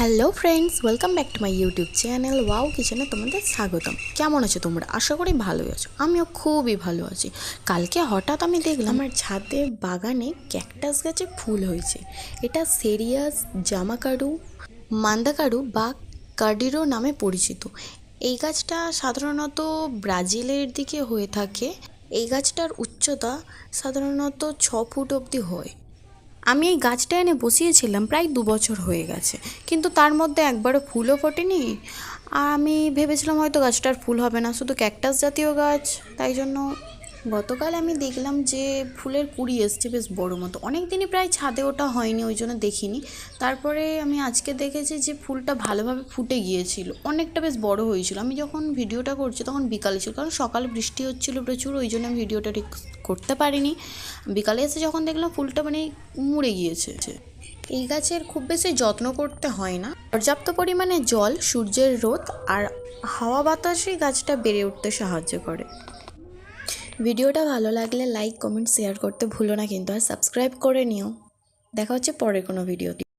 Hello friends welcome back to my YouTube channel wow কিচেনে তোমাদের স্বাগতম। কেমন আছো তোমরা? আশা করি ভালোই আছো। আমিও খুবই ভালো আছি। কালকে হঠাৎ আমি দেখলাম আমার ছাদে বাগানে ক্যাকটাস গাছে ফুল হয়েছে। এটা সেরিয়াস, জামাকাড়ু, মান্দাকাড়ু বা কার্ডিরো নামে পরিচিত। এই গাছটা সাধারণত ব্রাজিলের দিকে হয়ে থাকে। এই গাছটার উচ্চতা সাধারণত ছ ফুট অবধি হয়। আমি এই গাছটা এনে বসিয়েছিলাম প্রায় দু বছর হয়ে গেছে। কিন্তু তার মধ্যে একবারও ফুলও ফোটেনি। আর আমি ভেবেছিলাম হয়তো গাছটার ফুল হবে না, শুধু ক্যাকটাস জাতীয় গাছ, তাই জন্য গতকাল আমি দেখলাম যে ফুলের কুড়ি এসছে বেশ বড় মতো। অনেক দিনই প্রায় ছাদে ওটা হয়নি, ওই জন্য দেখিনি। তারপরে আমি আজকে দেখেছি যে ফুলটা ভালোভাবে ফুটে গিয়েছিল। অনেকটা বেশ বড় হয়েছিল। আমি যখন ভিডিওটা করছি তখন বিকালে ছিল, কারণ সকালে বৃষ্টি হচ্ছিল প্রচুর, ওই জন্য আমি ভিডিওটা ঠিক করতে পারিনি। বিকালে এসে যখন দেখলাম ফুলটা মানে মুড়ে গিয়েছে। এই গাছের খুব বেশি যত্ন করতে হয় না। পর্যাপ্ত পরিমাণে জল, সূর্যের রোদ আর হাওয়া বাতাসই গাছটা বেড়ে উঠতে সাহায্য করে। ভিডিওটা ভালো লাগলে লাইক, কমেন্ট, শেয়ার করতে ভুলো না কিন্তু আর সাবস্ক্রাইব করে নিও। দেখা হচ্ছে পরের কোনো ভিডিওতে।